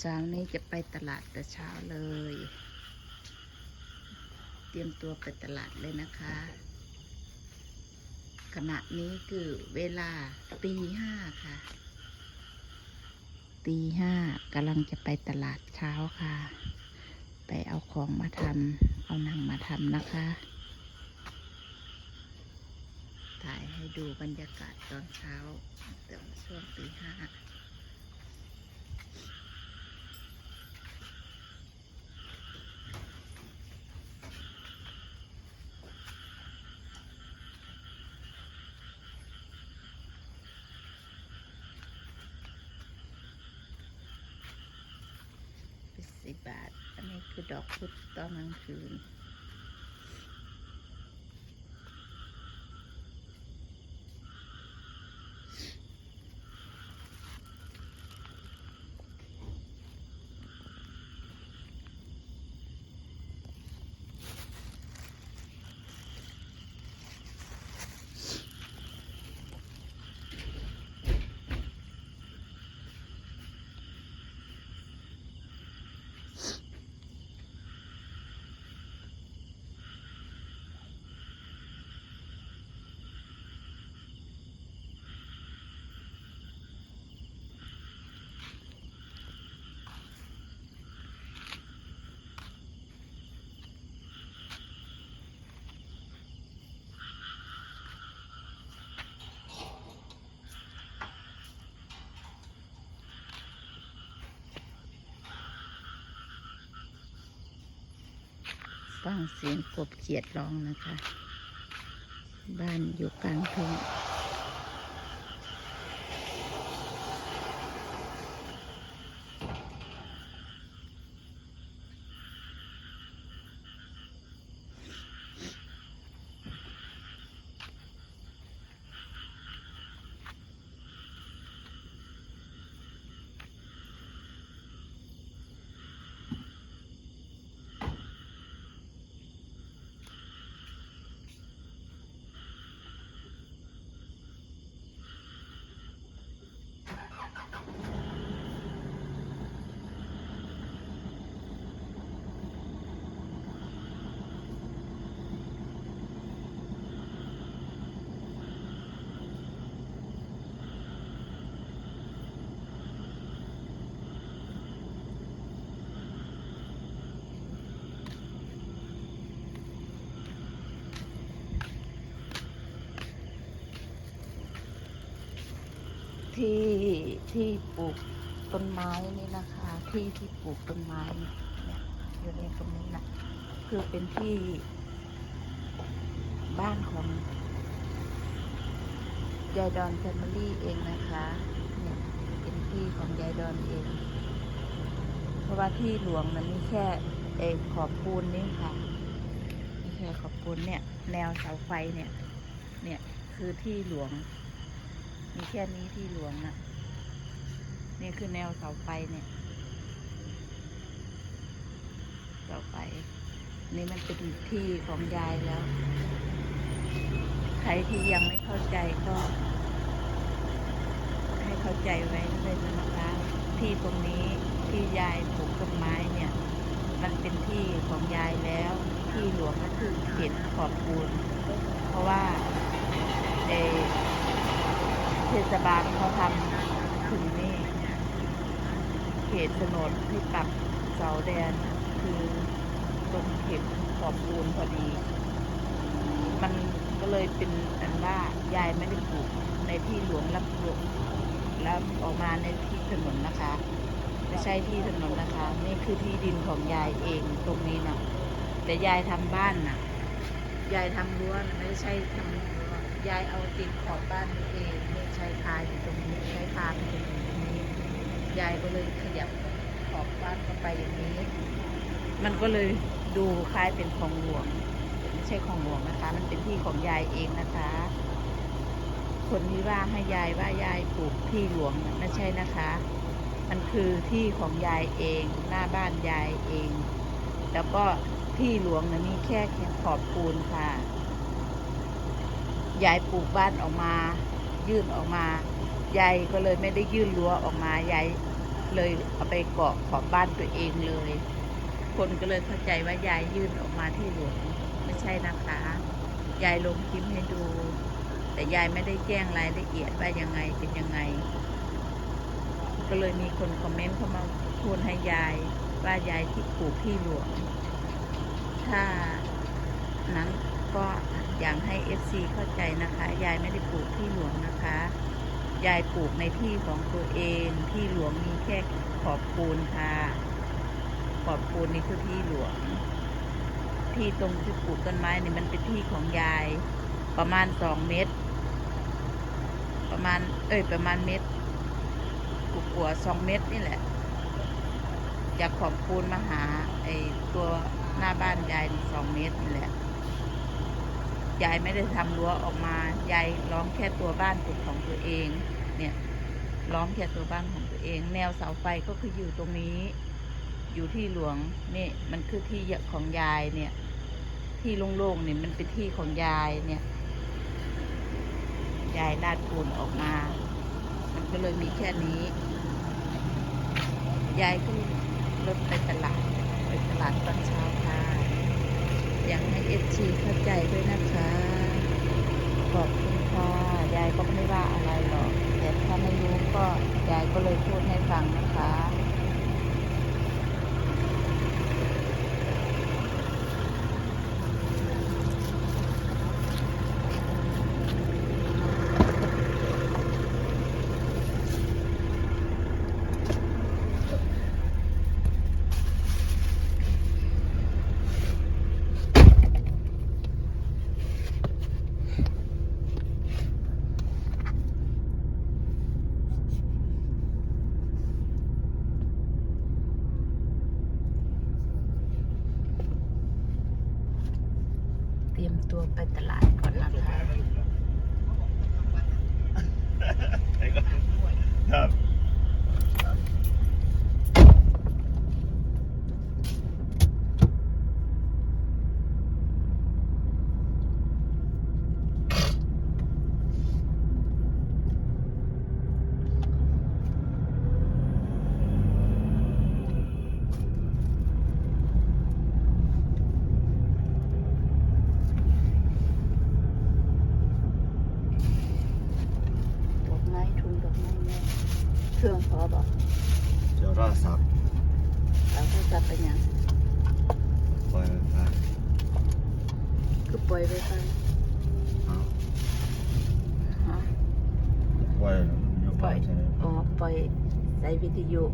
เช้านี้จะไปตลาดแต่เช้าเลย เตรียมตัวไปตลาดเลยนะคะ ขณะนี้คือเวลาตีห้าค่ะ ตีห้ากำลังจะไปตลาดเช้าค่ะ ไปเอาของมาทำเอาหนังมาทำนะคะ ถ่ายให้ดูบรรยากาศตอนเช้าตอนช่วงตีห้า สิบบาท อันนี้คือดอกพุธตอนกลางคืน ฟังเสียงกบเขียดร้องนะคะ บ้านอยู่กลางทุ่ง ที่ที่ปลูกต้นไม้นี่นะคะ ที่ที่ปลูกต้นไม้เนี่ยอยู่ในตรงนี้นะคือเป็นที่ บ้านของยายดอนแฟมิลี่เองนะคะเนี่ยเป็นที่ของยายดอนเอง เพราะว่าที่หลวงมันมีแค่เออขอบปูนนี่ค่ะมีแค่ขอบปูนเนี่ย แนวเสาไฟเนี่ย เนี่ยคือที่หลวง มีแค่นี้ที่หลวงอะ่ะ นี่คือแนวเสาไฟเนี่ย เสาไฟ นี่มันเป็นที่ของยายแล้ว ใครที่ยังไม่เข้าใจก็ ให้เข้าใจไว้เลยนะคะที่ตรงนี้ที่ยายปลูกต้นไม้เนี่ย มันเป็นที่ของยายแล้ว ที่หลวงก็คือเขตขอบปูนเพราะว่าเอ เทศบาลเขาทำถึงนี่ เขตโฉนดที่ปักเสาแดน คือตรงเขตขอบปูนพอดี มันก็เลยเป็นอันว่ายายไม่ได้ปลูกในที่หลวงรับปลูกแล้วออกมาในที่ถนนนะคะ ไม่ใช่ที่ถนนนะคะ นี่คือที่ดินของยายเองตรงนี้นะแต่ยายทำบ้านน่ะยายทำรั้วนะไม่ใช่ทำรั้วยายเอาติดขอบบ้านเอง คาอยู่ตรงนี้ใช้คาอยู่ตรงนี้ยายก็เลยขยับขอบบ้านเข้าไปอย่างนี้ มันก็เลยดูคล้ายเป็นของหลวงไม่ใช่ของหลวงนะคะ มันเป็นที่ของยายเองนะคะ คนที่ว่าให้ยายว่ายายปลูกที่หลวงไม่ใช่นะคะ มันคือที่ของยายเองหน้าบ้านยายเอง แล้วก็ที่หลวงนะมีแค่ขอบปูนค่ะยายปลูกบ้านออกมา ยื่นออกมายายก็เลยไม่ได้ยื่นรั้วออกมายายเลยเอาไปเกาะขอบบ้านตัวเองเลย คนก็เลยเข้าใจว่ายายยื่นออกมาที่หลวงไม่ใช่นะคะ ยายลงคลิปให้ดู แต่ยายไม่ได้แจ้งรายละเอียดว่ายังไงเป็นยังไง ก็เลยมีคนคอมเมนต์เข้ามาพูดให้ยายว่ายายที่ปลูกที่หลวงถ้านั้นก็ อยากให้ FC เข้าใจนะคะ ยายไม่ได้ปลูกที่หลวงนะคะ ยายปลูกในที่ของตัวเองที่หลวงมีแค่ขอบปูนค่ะ ขอบปูนนี่คือที่หลวง ที่ตรงที่ปลูกต้นไม้นี่มันเป็นที่ของยาย ประมาณสองเมตร ประมาณ เอ้ยประมาณเมตรกลัวาสองเมตรนี่แหละจากขอบปูนมาหาไอ้ตัวหน้าบ้านยายสองเมตรนี่แหละ ยายไม่ได้ทำรั้วออกมายายล้อมแค่ตัวบ้านเป็นของตัวเอง เนี่ยล้อมแค่ตัวบ้านของตัวเอง แนวเสาไฟก็คืออยู่ตรงนี้ อยู่ที่หลวงนี่มันคือที่ของยายเนี่ย ที่โล่งๆเนี่ยมันเป็นที่ของยายเนี่ยยายลาดปูนออกมา มันก็เลยมีแค่นี้ ยายก็รถไปตลาด ไปตลาดตอนเช้าค่ะ อยากให้เอฟซีเข้าใจด้วยนะคะ ขอบคุณค่ะ ยายก็ไม่ว่าอะไรหรอก แต่ถ้าไม่รู้ก็ยายก็เลยพูดให้ฟังนะคะ เตรียมตัว ไปตลาดก่อนนะคะ ครับ ดอกไม้ทุนดอกไม้แม่เค รื่องพอบอกเดี๋ยวรอสับเราก็จะไปยังปล่อยไฟฟ้าคือปล่อยไปไปเอาฮะปล่อยอยู่ปล่อยใช่ไหมอ๋อ ปล่อยใส่วิทยุอ